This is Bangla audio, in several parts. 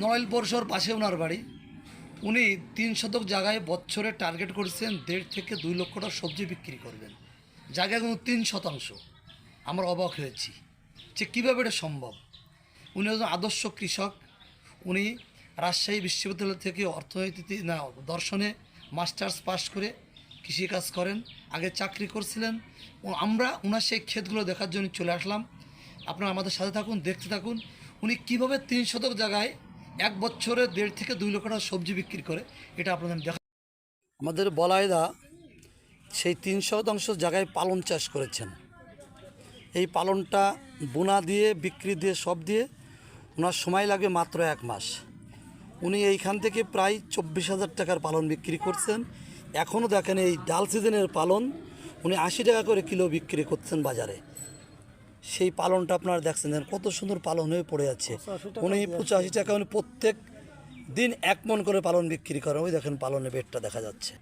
নড়াইল পৌরসভার পাশে ওনার বাড়ি। উনি তিন শতক জায়গায় বছরে টার্গেট করেছেন দেড় থেকে দুই লক্ষ টাকা সবজি বিক্রি করবেন। জায়গা কিন্তু তিন শতাংশ। আমরা অবাক হয়েছি যে কীভাবে এটা সম্ভব। উনি একজন আদর্শ কৃষক। উনি রাজশাহী বিশ্ববিদ্যালয় থেকে অর্থনীতিতে, না, দর্শনে মাস্টার্স পাস করে কৃষিকাজ করেন, আগে চাকরি করছিলেন। আমরা ওনার সেই ক্ষেতগুলো দেখার জন্য চলে আসলাম। আপনারা আমাদের সাথে থাকুন, দেখতে থাকুন। উনি কীভাবে তিন শতক জায়গায় এক বছরে দেড় থেকে দুই লক্ষ টাকা সবজি বিক্রি করে, এটা আপনাদের দেখা আমাদের বলায়দা সেই তিন শতাংশ জায়গায় পালন চাষ করেছেন। এই পালনটা বোনা দিয়ে, বিক্রি দিয়ে, সব দিয়ে ওনার সময় লাগে মাত্র এক মাস। উনি এইখান থেকে প্রায় চব্বিশ হাজার টাকার পালন বিক্রি করছেন। এখনও দেখেন এই ডাল সিজনের পালন, উনি আশি টাকা করে কিলো বিক্রি করছেন বাজারে। সেই পালনটা আপনারা দেখছেন কত সুন্দর পালন হয়ে পড়ে আছে উনি পঁচাশি টাকা উনি প্রত্যেক দিন এক মন করে পালন বিক্রি করেন। ওই দেখেন পালনের বেডটা দেখা যাচ্ছে।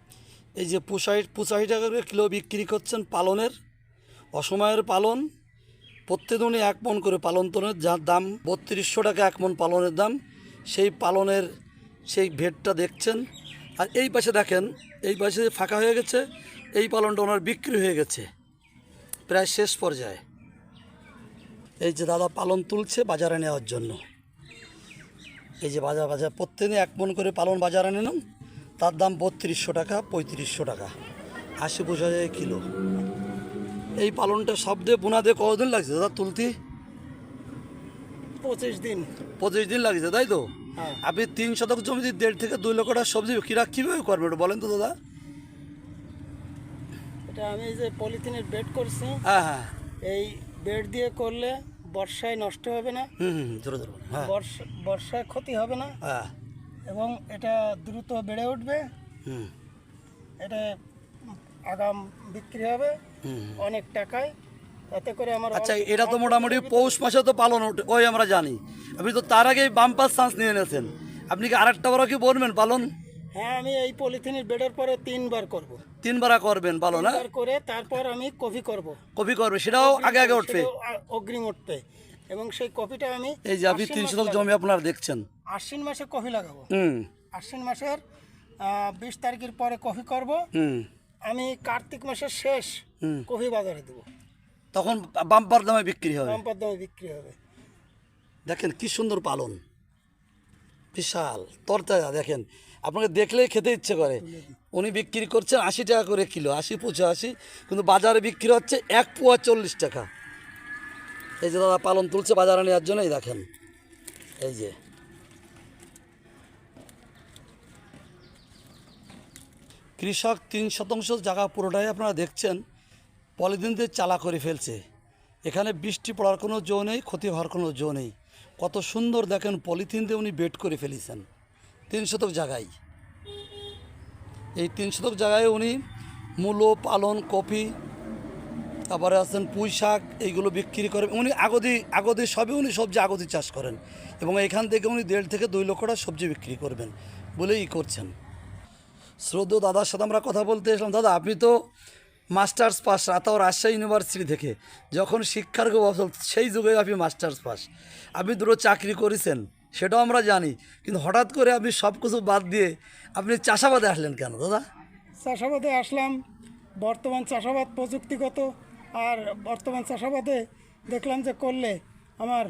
এই যে পঁচাশি পঁচাশি টাকা করে কিলো বিক্রি করছেন পালনের অসময়ের পালন। প্রত্যেক উনি এক মন করে পালন তোলেন যার দাম বত্রিশশো টাকা এক মন পালনের দাম। সেই পালনের সেই ভেটটা দেখছেন। আর এই পাশে দেখেন এই পাশে ফাঁকা হয়ে গেছে এই পালনটা ওনার বিক্রি হয়ে গেছে। প্রায় শেষ পর্যায়ে। এই যে দাদা পালন তুলছে বাজারে নেওয়ার জন্য। এই যে বাজার বাজার প্রত্যেকদিন এক মন করে পালন বাজারে নিলাম। তার দাম বত্রিশশো টাকা পঁয়ত্রিশশো টাকা আশি বোঝা যায় কিলো। এই পালনটা সব দিয়ে বোনা দিয়ে কতদিন লাগছে দাদা তুলতে? পঁচিশ দিন। পঁচিশ দিন লাগছে তাই তো? হ্যাঁ। আপনি তিন শতক জমিতে দেড় থেকে দুই লক্ষ টাকা সবজি কিরা কীভাবে করবে একটু বলেন তো দাদা। এটা আমি যে পলিথিনের বেড করছি। হ্যাঁ হ্যাঁ। এই বেড দিয়ে করলে বর্ষায় নষ্ট হবে না। হ্যাঁ। বর্ষা বর্ষায় ক্ষতি হবে না। হ্যাঁ। এবং এটা দ্রুত বেড়ে উঠবে। এটা আগাম বিক্রি হবে অনেক টাকায়। তাতে করে আমার আচ্ছা এটা তো মোটামুটি পৌষ মাসে তো পালন ওই আমরা জানি। আপনি তো তার আগেই বাম্পার চান্স নিয়ে নিয়েছেন আপনি কি আরেকটা বড় কি বলবেন পালন? হ্যাঁ আমি এই পলিথিনের বেডের পরে তিনবার করব। তিনবার করবেন হ্যাঁ তিনবার করে তারপর আমি কফি করব। কপি করবে সেটাও আগে আগে উঠবে। অগ্রিম উঠবে। এবং সেই কফিটা আমি এই যে আপনি আশ্বিন তিন মাসে শতক জমি আপনারা দেখছেন। আশ্বিন মাসে কফি লাগাবো। হুম। আশ্বিন মাসের বিশ তারিখের পরে কফি করব। হুম। আমি কার্তিক মাসের শেষ। কফি বাজারে দেবো। তখন বাম্পার দামে বিক্রি হবে কম দামে বিক্রি হবে। দেখেন কি সুন্দর পালন। বিশাল। তরতাজা দেখেন। আপনাকে দেখলেই খেতে ইচ্ছে করে। উনি বিক্রি করছেন আশি টাকা করে কিলো, আশি পঁচাশি, কিন্তু বাজারে বিক্রি হচ্ছে এক পোয়া চল্লিশ টাকা। এই যে দাদা পালন তুলছে বাজারে নেওয়ার জন্যই দেখেন। এই যে। কৃষক তিন শতাংশ জায়গা পুরোটাই আপনারা দেখছেন, পলিথিন দিয়ে চালা করে ফেলছে। এখানে বৃষ্টি পড়ার কোনো জো নেই ক্ষতি হওয়ার কোনো জো নেই। কত সুন্দর দেখেন পলিথিন দিয়ে উনি বেড করে ফেলেছেন। তিন শতক জায়গায় এই তিন শতক জায়গায় উনি মূলো, পালন, কপি, তারপরে আছেন পুঁই শাক, এইগুলো বিক্রি করেন। উনি আগদি আগদি সবই উনি সবজি আগদি চাষ করেন এবং এখান থেকে উনি দেড় থেকে দুই লক্ষ টাকা সবজি বিক্রি করবেন বলেই করছেন। শ্রদ্ধ দাদার সাথে আমরা কথা বলতে এসলাম, দাদা, আপনি তো মাস্টার্স পাস তাও রাজশাহী ইউনিভার্সিটি থেকে। যখন শিক্ষার সেই যুগে আপনি মাস্টার্স পাস। আপনি দুটো চাকরি করেছেন। সেটাও আমরা জানি। কিন্তু হঠাৎ করে আপনি সব কিছু বাদ দিয়ে আপনি চাষাবাদে আসলেন কেন দাদা? চাষাবাদে আসলাম। বর্তমান চাষাবাদ প্রযুক্তিগত। আর বর্তমান চাষাবাদে দেখলাম যে করলে আমার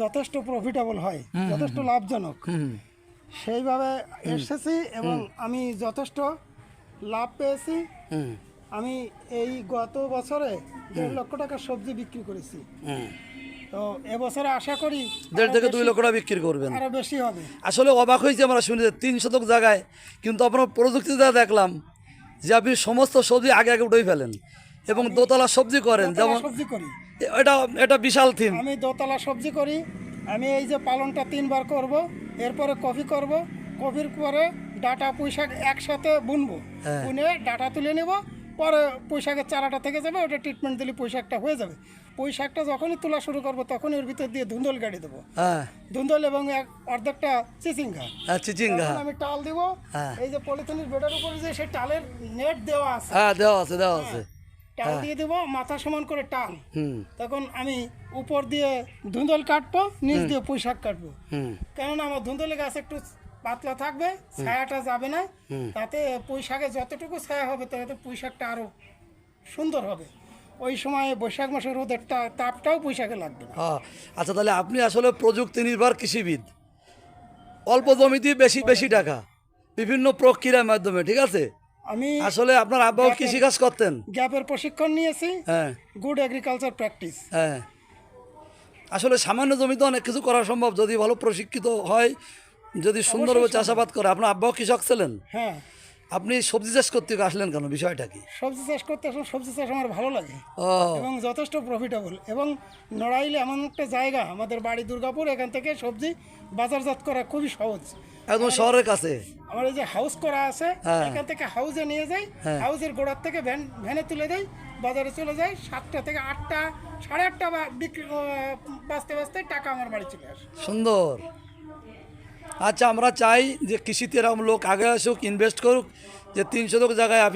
যথেষ্ট প্রফিটেবল হয় যথেষ্ট লাভজনক। সেইভাবে এসেছি এবং আমি যথেষ্ট লাভ পেয়েছি। আমি এই গত বছরে দেড় লক্ষ টাকার সবজি বিক্রি করেছি। তো এবছরে আশা করি দেড় থেকে দুই বেশি- লক্ষ টাকা বিক্রি করবেন। আরও বেশি হবে। আসলে অবাক হয়েছে আমরা শুনে তিন শতক জায়গায় কিন্তু আপনার প্রযুক্তিতে দেখলাম যে আপনি সমস্ত সবজি আগে আগে উঠেই ফেলেন এবং দোতলা সবজি করেন যেমন সবজি করি। এটা এটা বিশাল থিম। আমি দোতলা সবজি করি আমি এই যে পালনটা তিনবার করব এরপরে কফি করব কফির পরে ডাটা পুঁইশাক একসাথে বুনবো। হ্যাঁ। বুনে ডাটা তুলে নেব পরে পুঁইশাকের চারাটা থেকে যাবে ওটা ট্রিটমেন্ট দিলে পুঁইশাকটা হয়ে যাবে। পুঁইশাকটা যখনই তোলা শুরু করব তখনই ওর ভিতর দিয়ে ধুন্দল গাড়ি দেবো। হ্যাঁ। ধুন্দল এবং এক অর্ধেকটা চিচিঙ্গা। হ্যাঁ চিচিঙ্গা। আমি টাল দিব। হ্যাঁ। এই যে পলিথিনের বেডের উপরে যে সেই টালের নেট দেওয়া আছে। হ্যাঁ দেওয়া আছে দেওয়া আছে। টাল দিয়ে দেবো মাথা সমান করে টাল হুম। তখন আমি উপর দিয়ে ধুন্দল কাটবো নিচ দিয়ে পুঁই শাক কাটবো। হুম। কেননা আমার ধুন্দলি গাছ একটু পাতলা থাকবে ছায়াটা যাবে না। তাতে পুঁই শাকে যতটুকু ছায়া হবে তাতে পুঁই শাকটা আরও সুন্দর হবে। ওই সময় বৈশাখ মাসের রোদের তাপটাও পুঁই শাকে লাগবে না। হ্যাঁ আচ্ছা তাহলে আপনি আসলে প্রযুক্তি নির্ভর কৃষিবিদ। অল্প জমিতে বেশি বেশি টাকা বিভিন্ন প্রক্রিয়ার মাধ্যমে ঠিক আছে? আমি আসলে আপনার আব্বাও কৃষিকাজ করতেন। গ্যাপের প্রশিক্ষণ নিয়েছি। হ্যাঁ। গুড এগ্রিকালচার প্র্যাকটিস হ্যাঁ। আসলে সামান্য জমিতে অনেক কিছু করা সম্ভব যদি ভালো প্রশিক্ষিত হয়। যদি সুন্দরভাবে চাষাবাদ করে আপনার আব্বাও কৃষক ছিলেন? হ্যাঁ। আপনি সবজি চাষ করতে আসলেন কেন? বিষয়টা কি? সবজি চাষ করতে আসলে সবজি চাষ আমার ভালো লাগে। এবং যথেষ্ট প্রফিটেবল এবং নড়াইলে এমন একটা জায়গা আমাদের বাড়ি দুর্গাপুর এখান থেকে সবজি বাজারজাত করা খুবই সহজ। একদম শহরের কাছে? আমার এই যে হাউস করা আছে হ্যাঁ। এখান থেকে হাউসে নিয়ে যাই হ্যাঁ। হাউসের গোড়ার থেকে ভ্যান ভ্যানে তুলে দেয় বাজারে চলে যায় সাতটা থেকে আটটা সাড়ে আটটা বা বিক্রি বাঁচতে বাঁচতে টাকা আমার বাড়ি চলে আসে। সুন্দর। আচ্ছা আমরা চাই যে কৃষিতে এরকম লোক আগে আসুক ইনভেস্ট করুক, যে তিন শতক জায়গায় আপনি